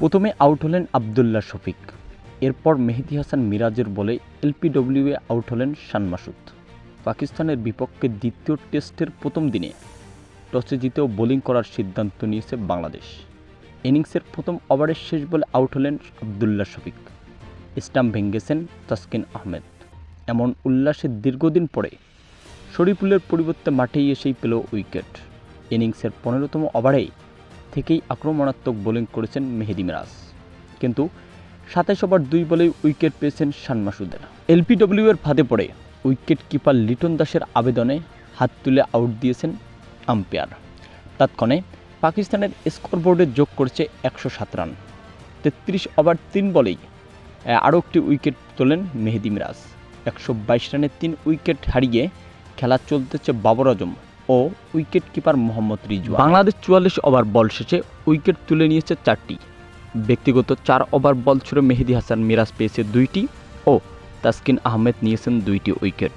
প্রথমে আউট হলেন আবদুল্লাহ শফিক, এরপর মেহেদি হাসান মিরাজের বলে এলপিডব্লিউয়ে আউট হলেন শান মাসুদ পাকিস্তানের বিপক্ষে দ্বিতীয় টেস্টের প্রথম দিনে টসে জিতেও বোলিং করার সিদ্ধান্ত নিয়েছে বাংলাদেশ। ইনিংসের প্রথম ওভারের শেষ বলে আউট হলেন আবদুল্লাহ শফিক। স্টাম্প ভেঙ্গেছেন তাসকিন আহমেদ। এমন উল্লাসের দীর্ঘদিন পরে শরীফুলের পরিবর্তে মাঠেই এসেই পেল উইকেট। ইনিংসের পনেরোতম ওভারেই থেকেই আক্রমণাত্মক বোলিং করেছেন মেহেদি মিরাজ। কিন্তু সাতাশ ওভার দুই বলেই উইকেট পেয়েছেন শান মাসুদের। এলপিডব্লিউ এর ফাঁদে পড়ে উইকেট কিপার লিটন দাসের আবেদনে হাত তুলে আউট দিয়েছেন আম্পায়ার। তৎক্ষণে পাকিস্তানের স্কোরবোর্ডে যোগ করেছে একশো সাত রান। তেত্রিশ ওভার তিন বলেই আরও একটি উইকেট তোলেন মেহেদি মিরাজ। একশো বাইশ রানে তিন উইকেট হারিয়ে খেলা চলতেছে বাবর আজম। ও উইকেট কিপার মোহাম্মদ রিজওয়ান। বাংলাদেশ চুয়াল্লিশ ওভার বল শেষে উইকেট তুলে নিয়েছে চারটি। ব্যক্তিগত চার ওভার বল ছুড়ে মেহেদি হাসান মিরাজ পেয়েছে দুইটি ও তাসকিন আহমেদ নিয়েছেন দুইটি উইকেট।